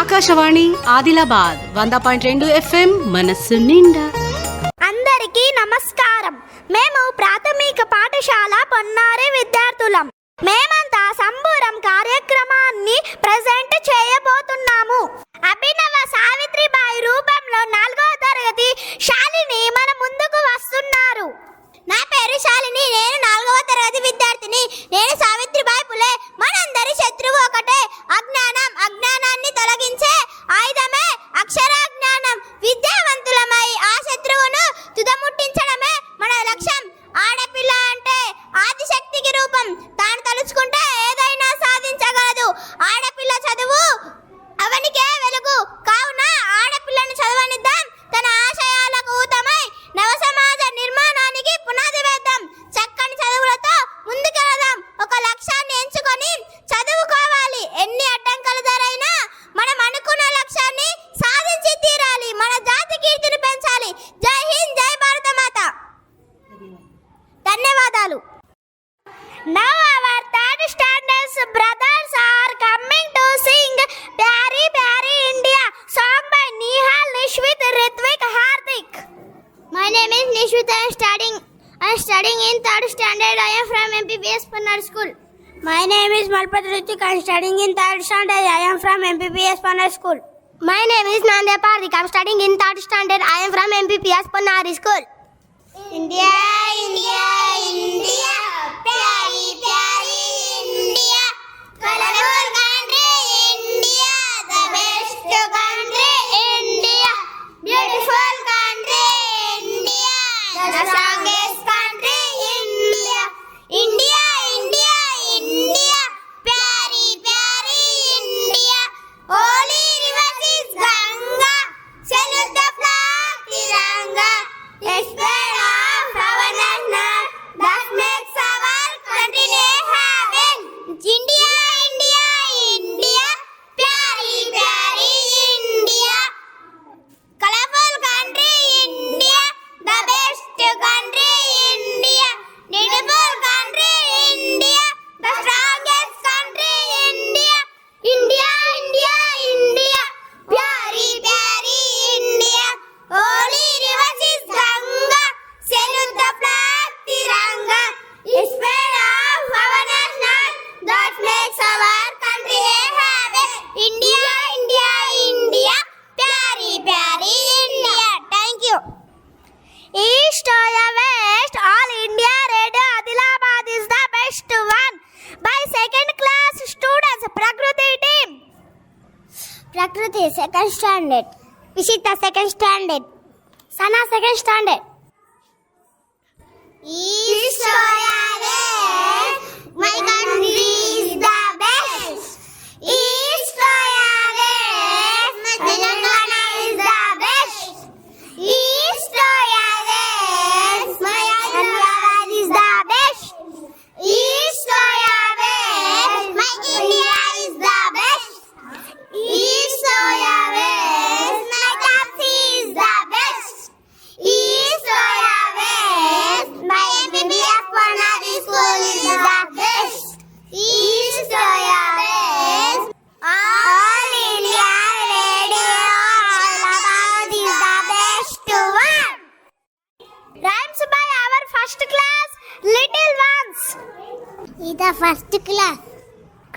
ఆకాశవాణి ఆదిలాబాద్ వంద పాయింట్ రెండు ఎఫ్ఎం మనస్సు నిండా అందరికీ నమస్కారం మేము ప్రాథమిక పాఠశాల పొన్నారి విద్యార్థులం మేమంతా సంబూరం కార్యక్రమాన్ని ప్రజెంట్ చేయబోతున్నాము అభినవ సావిత్రిబాయి రూపంలో నాలుగో తరగతి శాలిని మన ముందుకు వస్తున్నారు నా పేరు శాలిని నేను నాలుగవ తరగతి విద్యార్థిని నేను సావిత్రిబాయి పులే మనందరి శత్రువు ఒకటే అజ్ఞానం అజ్ఞానాన్ని తొలగించే ఆయుధమే అక్షరాజ్ఞానం విద్యావంతులమై ఆ శత్రువును తుదముట్టించడమే మన లక్ష్యం ఆడపిల్ల అంటే ఆదిశక్తికి రూపం తాను తలుచుకుంటే ఏదైనా సాధించగలదు ఆడపిల్ల చదువు third standard. I am from MPPS Panar School. My name is Nandya Pardik. I am studying in third standard. I am from MPPS Panar School. India, India, India, Pyari, Pyari, India. Colorful country, India. The best country, India. Beautiful. ప్రకృతి second standard Vishitha second standard Sana second standard ఈ story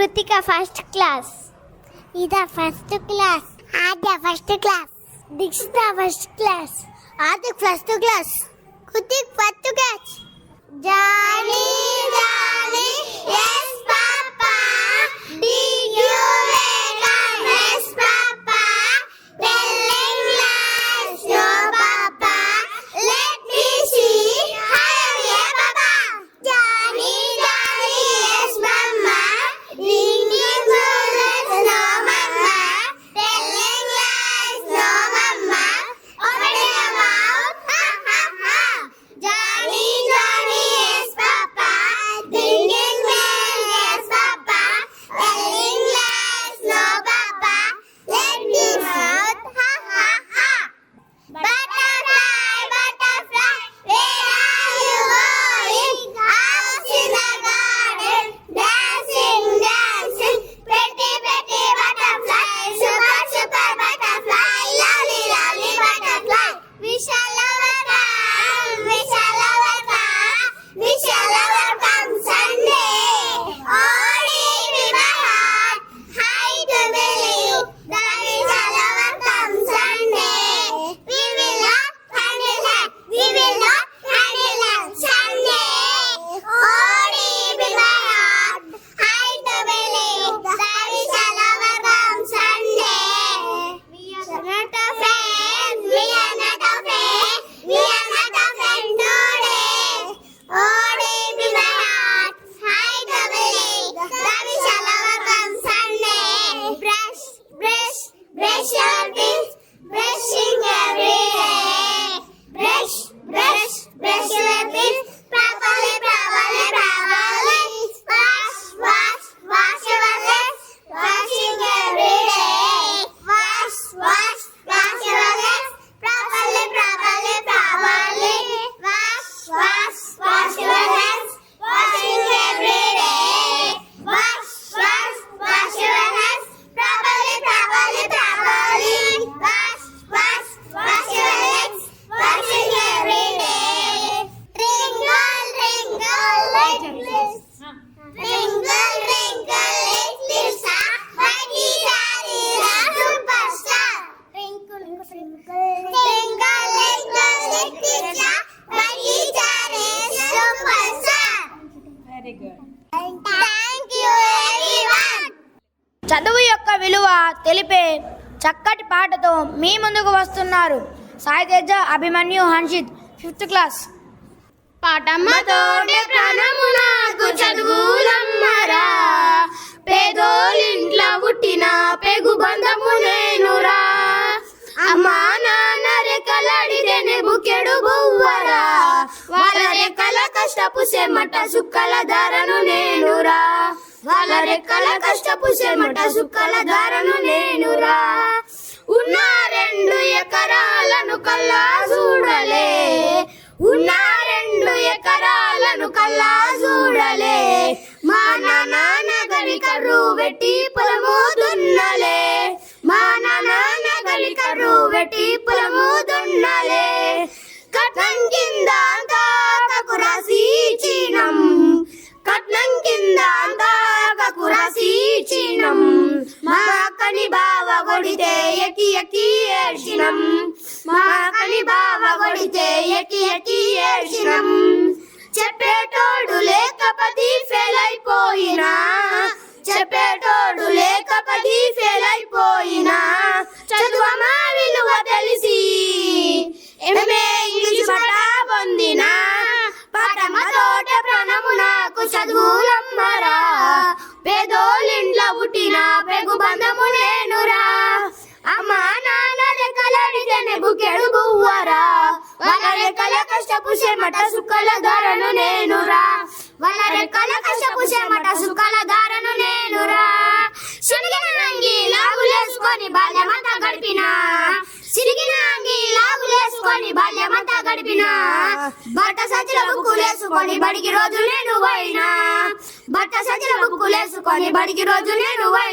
Krithika first class Idha first class Aadya first class Dikshitha first class Aadik first class Krithik first class Jolly Johnny చదువు యొక్క విలువ తెలిపే చక్కటి పాటతో మీ ముందుకు వస్తున్నారు తేజ అభిమన్యు హన్షిత్ ఫిఫ్త్ క్లాస్ పాటమ్మతోటే పేదోలింట్ల పుట్టిన పెగు బంధము నేనురా అమ్మా నాన్న రెక్కలాడితేనే బుకెడు బువ్వరా వాళ్ళ రెక్కల కష్టపు సెమట సుక్కల ధరను నేనురా వాళ్ళ రెక్కల కష్టపు సెమట సుక్కల ధరను నేనురా ఉన్న రెండు ఎకరాలను కల్లా చూడలే ఉన్న రెండు ఎకరాల అడిగి రోజు నేను వై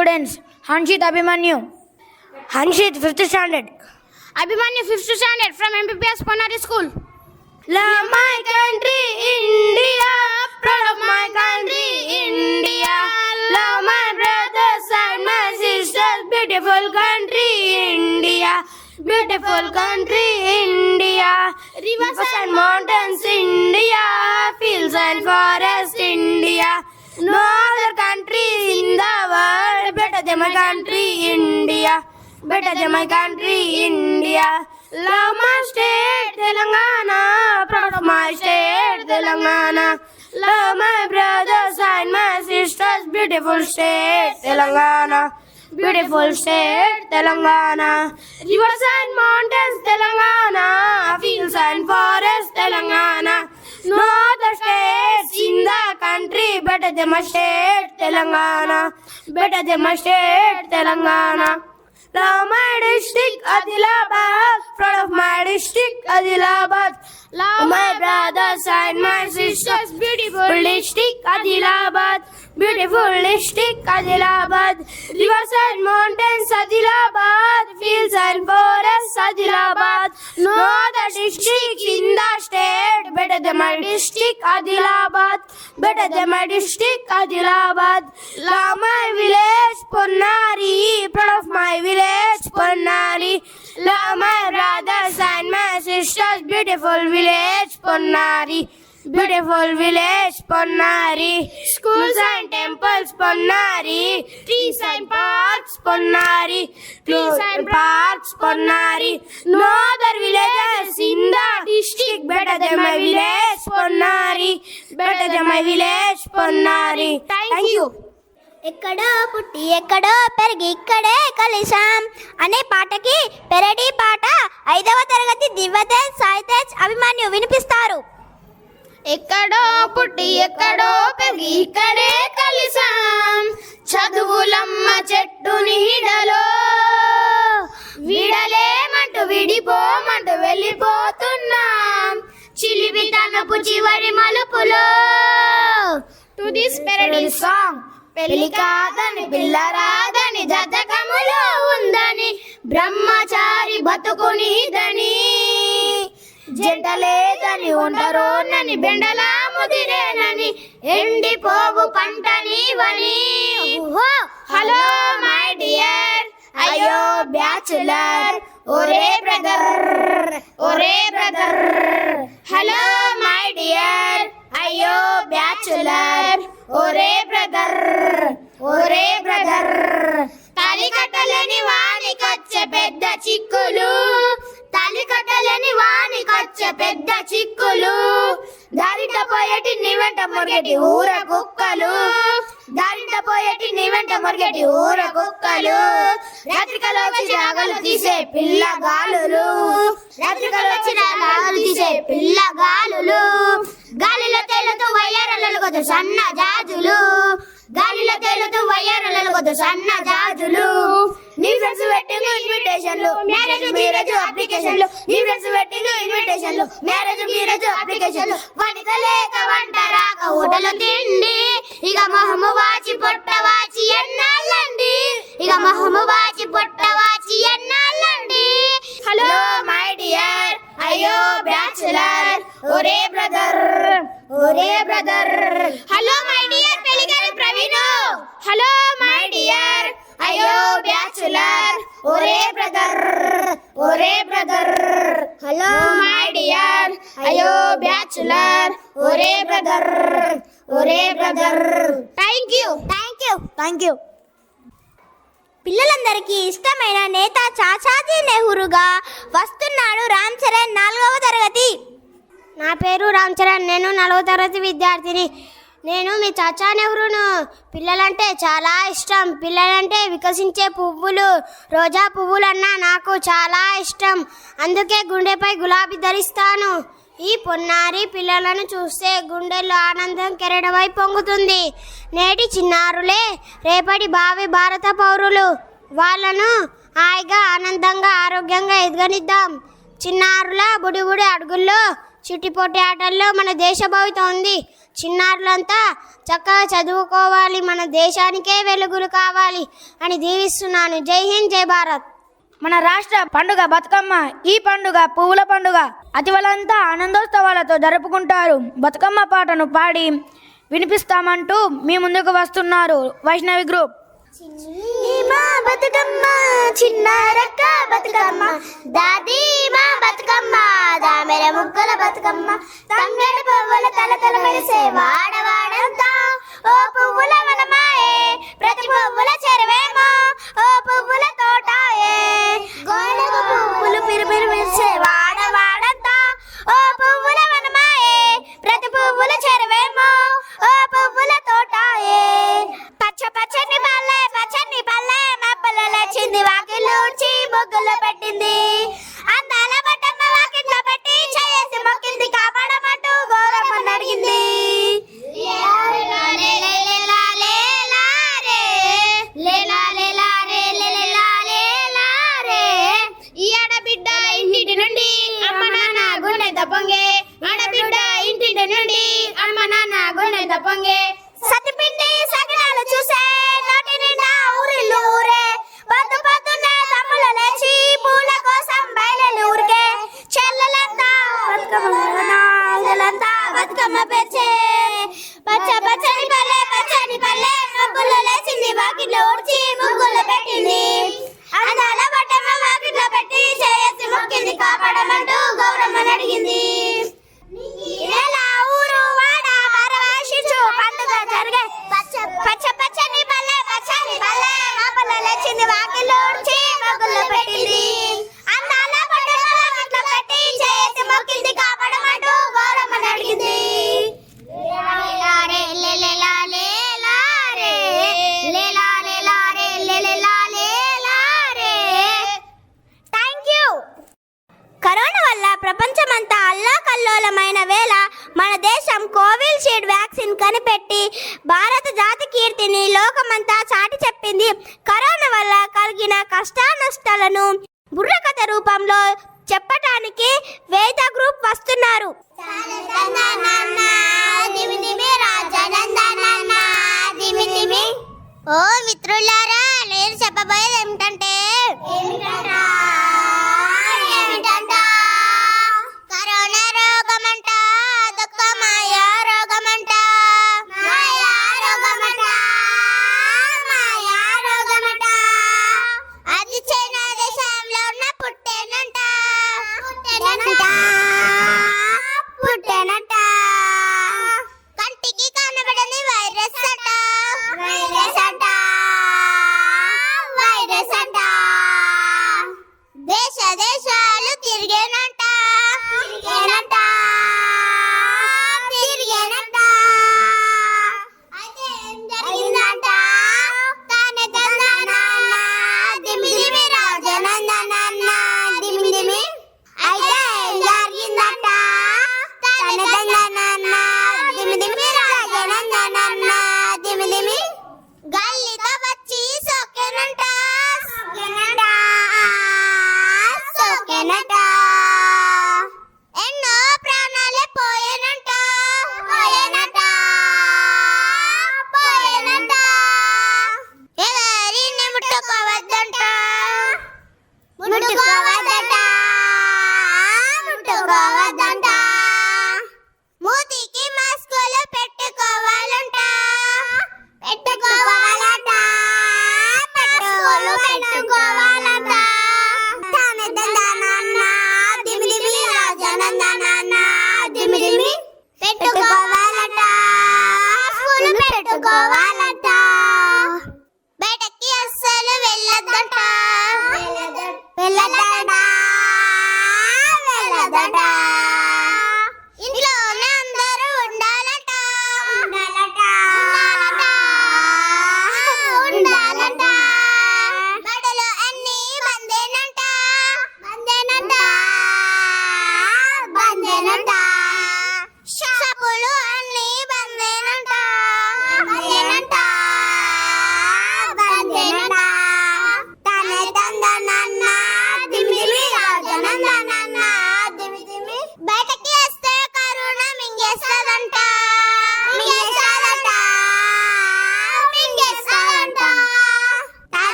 students Hanshit Abhimanyu. Hanshit, 5th standard. Abhimanyu, 5th standard from MPPS Ponari School. Love my country, India. Proud of my country, India. Love my brothers and my sisters. Beautiful country, India. Beautiful country, India. Rivers and mountains, India. Fields and forests, India. No other country in the world. Better than my country, India. Better than my country, India. Love my state, Telangana. Proud of my state, Telangana. Love my brothers and my sisters, beautiful state, Telangana. Beautiful state, Telangana. Rivers and mountains, Telangana. Fields and forests, Telangana. No other states in the country better than my state, Telangana. Better than my state, Telangana. Love my district, Adilabad. Proud of my district, Adilabad. Love my brothers and my sisters. Beautiful district, Adilabad. Beautiful district, Adilabad. Rivers and mountains, Adilabad. Fields and forests, Adilabad. No other district in the state better than my district, Adilabad. Better than my district, Adilabad. Love my village, Ponnari. Proud of my village, Ponnari. Love my brothers and my sisters, beautiful village, Ponnari. Beautiful village Ponnari schools and temples Ponnari trees and parks Ponnari trees and parks Ponnari no other villages in the district better than my village Ponnari better than my village Ponnari thank you ఎక్కడో పుట్టి ఎక్కడో పెరిగి ఇక్కడే కలిశాం అనే పాటకి పెరడి పాట ఐదవ తరగతి దివ్యతేజ్ సాయితేజ్ అభిమాన్యు వినిపిస్తారు ఎక్కడో పుట్టి ఎక్కడో పెరిగి ఇక్కడే కలిసాం చదువులమ్మ చెట్టు నీడలో విడలేమంటూ విడిపోమంటూ వెళ్ళిపోతున్నాం చిలివి తనపు చివరి మలుపులో టు దిస్ పెరడి సాంగ్ పెళ్లి కాదని పిల్ల రాదని జతకములో ఉందని బ్రహ్మచారి దని జంటలేదని నని బెండలాము తినేనని ఎండిపోవు పంట నీవని హలో మై డియర్ అయ్యో బ్యాచులర్ ఒరే బ్రదర్ ఒరే బ్రదర్ హలో మై డియర్ అయ్యో బ్యాచులర్ ఒరే బ్రదర్ ఒరే బ్రదర్ తలికట్టలేని వానికొచ్చే పెద్ద చిక్కులు అలికట్టలేని వానికొచ్చే పెద్ద చిక్కులు దారిట పోయేటి నివెంట మొరిగేటి ఊర కుక్కలు దారిట పోయేటి నివెంట మొరిగేటి ఊర కుక్కలు రాత్రికలు వచ్చి నాగలు తీసే పిల్లగాలులు రాత్రికలు వచ్చిన నాగలు తీసే పిల్లగాలులు గాలిలో తేలతో వయ్యారలు కొద్దు సన్న జాజులు గాలిలో తేలతో వయ్యారలు కొద్దు సన్న జాజులు ఫ్రెండ్స్ వెడ్డింగ్ ఇన్విటేషన్లు మ్యారేజ్ మీరజు అప్లికేషన్లు ఈ ఫ్రెండ్స్ వెడ్డింగ్ ఇన్విటేషన్లు మ్యారేజ్ మీరజు అప్లికేషన్లు వంట లేక వంట రాక హోటల్ తిండి ఇక మొహము వాచి పొట్ట వాచి ఎన్నాళ్ళండి ఇక మొహము వాచి పొట్ట వాచి ఎన్నాళ్ళండి హలో మై డియర్ అయ్యో బ్యాచులర్ ఒరే బ్రదర్ ఒరే బ్రదర్ హలో మై డియర్ పెళ్ళిగారి ప్రవీణ్ హలో మై డియర్ అయ్యో బ్యాచులర్ ఒరే బ్రదర్ ఒరే బ్రదర్ హలో మై డియర్ అయ్యో బ్యాచులర్ ఒరే బ్రదర్ ఒరే brother thank you thank you thank you పిల్లలందరికీ ఇష్టమైన నేత చాచాజీ నెహ్రూగా వస్తున్నాడు రామ్ చరణ్ నాలుగవ తరగతి నా పేరు రామ్ చరణ్ నేను నాలుగవ తరగతి విద్యార్థిని నేను మీ చాచా నెహ్రూను పిల్లలంటే చాలా ఇష్టం పిల్లలంటే వికసించే పువ్వులు రోజా పువ్వులన్నా నాకు చాలా ఇష్టం అందుకే గుండెపై గులాబీ ధరిస్తాను ఈ పొన్నారి పిల్లలను చూస్తే గుండెల్లో ఆనందం కెరడమై పొంగుతుంది నేటి చిన్నారులే రేపటి భావి భారత పౌరులు వాళ్ళను హాయిగా ఆనందంగా ఆరోగ్యంగా ఎదగనిద్దాం చిన్నారుల బుడిబుడి అడుగుల్లో చిట్టిపోటీ ఆటల్లో మన దేశ భావిత ఉంది చిన్నారులంతా చక్కగా చదువుకోవాలి మన దేశానికే వెలుగులు కావాలి అని దీవిస్తున్నాను జై హింద్ జై భారత్ మన రాష్ట్ర పండుగ బతుకమ్మ ఈ పండుగ పువ్వుల పండుగ అతివలంతా ఆనందోత్సవాలతో జరుపుకుంటారు బతుకమ్మ పాటను పాడి వినిపిస్తామంటూ మీ ముందుకు వస్తున్నారు వైష్ణవి గ్రూప్ మా బతుకమ్మ చిన్నారక్క బతుకమ్మ దాది మా బతుకమ్మ దామెర ముగ్గుల బతుకమ్మ తంగడి పువ్వుల తల మెరిసే వాడవాడంతా ఓ పువ్వుల మనమాయే ప్రతి పువ్వుల చెరువేమో ఓ పువ్వుల తోటాయే గోడకు పువ్వులు పిరుపిరు ప్రపంచమంతా అల్లాకల్లోలమైన వేళ మన దేశం కోవిషీల్డ్ వ్యాక్సిన్ కనిపెట్టి భారత జాతి కీర్తిని లోకమంతా చాటి చెప్పింది కరోనా వల్ల కలిగిన కష్టానష్టాలను బుర్రకథ రూపంలో చెప్పటానికి వేద గ్రూప్ వస్తున్నారు ఓ మిత్రులారా నేను చెప్పబోయేది ఏమిటంటే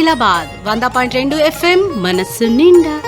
ఆదిలాబాద్ వంద పాయింట్ రెండు ఎఫ్ఎం మనస్సు నిండా